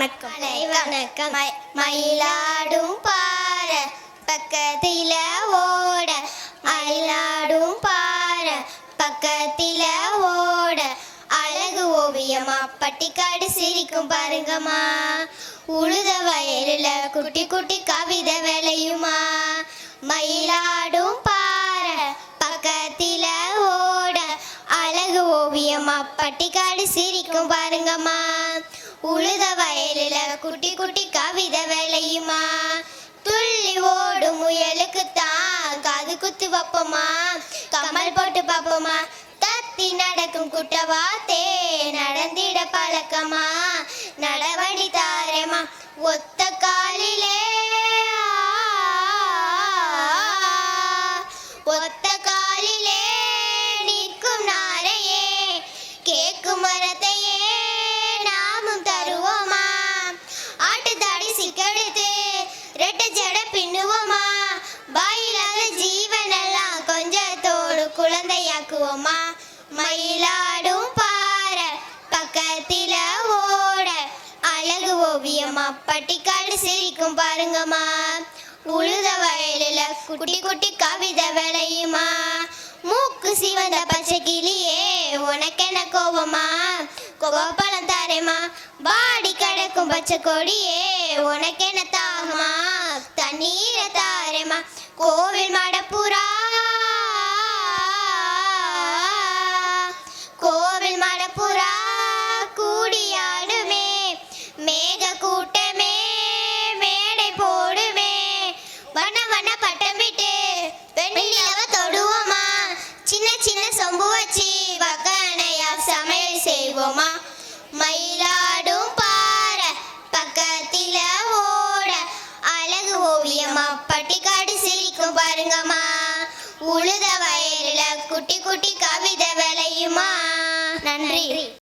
வணக்கம். வணக்கம். மயிலாடும் பார பக்கத்தில ஓட. மயிலாடும் பார பக்கத்தில ஓட. அழகு ஓவியமா பட்டிக்காடு சிரிக்கும் பாருங்கம்மா. உழுத வயலில் குட்டி குட்டி கவிதை விளையுமா. மயிலாடும் பார பக்கத்தில ஓட. அழகு ஓவியமா பட்டிக்காடு சிரிக்கும் பாருங்கம்மா. உழுத வயலில குட்டி குட்டி கவிதை விளையுமா துள்ளி ஓடும் முயலுக்கு தான் காது குத்து வைப்போமா? கமல் போட்டு பார்ப்போமா? தத்தி நடக்கும் குட்டவாத்தே நடந்திட பழக்கமா? நடவடி தாரேமா ஒத்த ரெட்ட ஜட பின்னுவோமா? வாயிலாத ஜீவனெல்லாம் கொஞ்சத்தோடு குழந்தையாக்குவோமா? மயிலாடும் பாற பக்கத்தில ஓட அழகு ஓவியமா பட்டிக்காடு சிரிக்கும் பாருங்கம்மா. உழுத வயலில் குட்டி குட்டி கவிதை விளையுமா? மூக்கு சிவந்த பச்சை கிளியே உனக்கென்ன கோபமா? கோபப்பழம் தாரேமா பாடி கிடக்கும் பச்சை கொடியே உனக்கென தாகுமா தண்ணீரை தாரேமா கோவில் மடப்புறா. கோவில் மடப்புறா. கூடியாடுமே. மேக கூட்டமே. மேடை போடுமே. வண்ண வண்ண பட்டம் விட்டு வெண்ணிலவ தொடுவோமா? சின்ன சின்ன சொம்பு வச்சு வக்கனையா சமையல் செய்வோமா? மை பாருங்கம்மா பட்டிக்காடு சிரிக்கும் பாருங்கம்மா. உழுத வயலில் குட்டி குட்டி கவிதை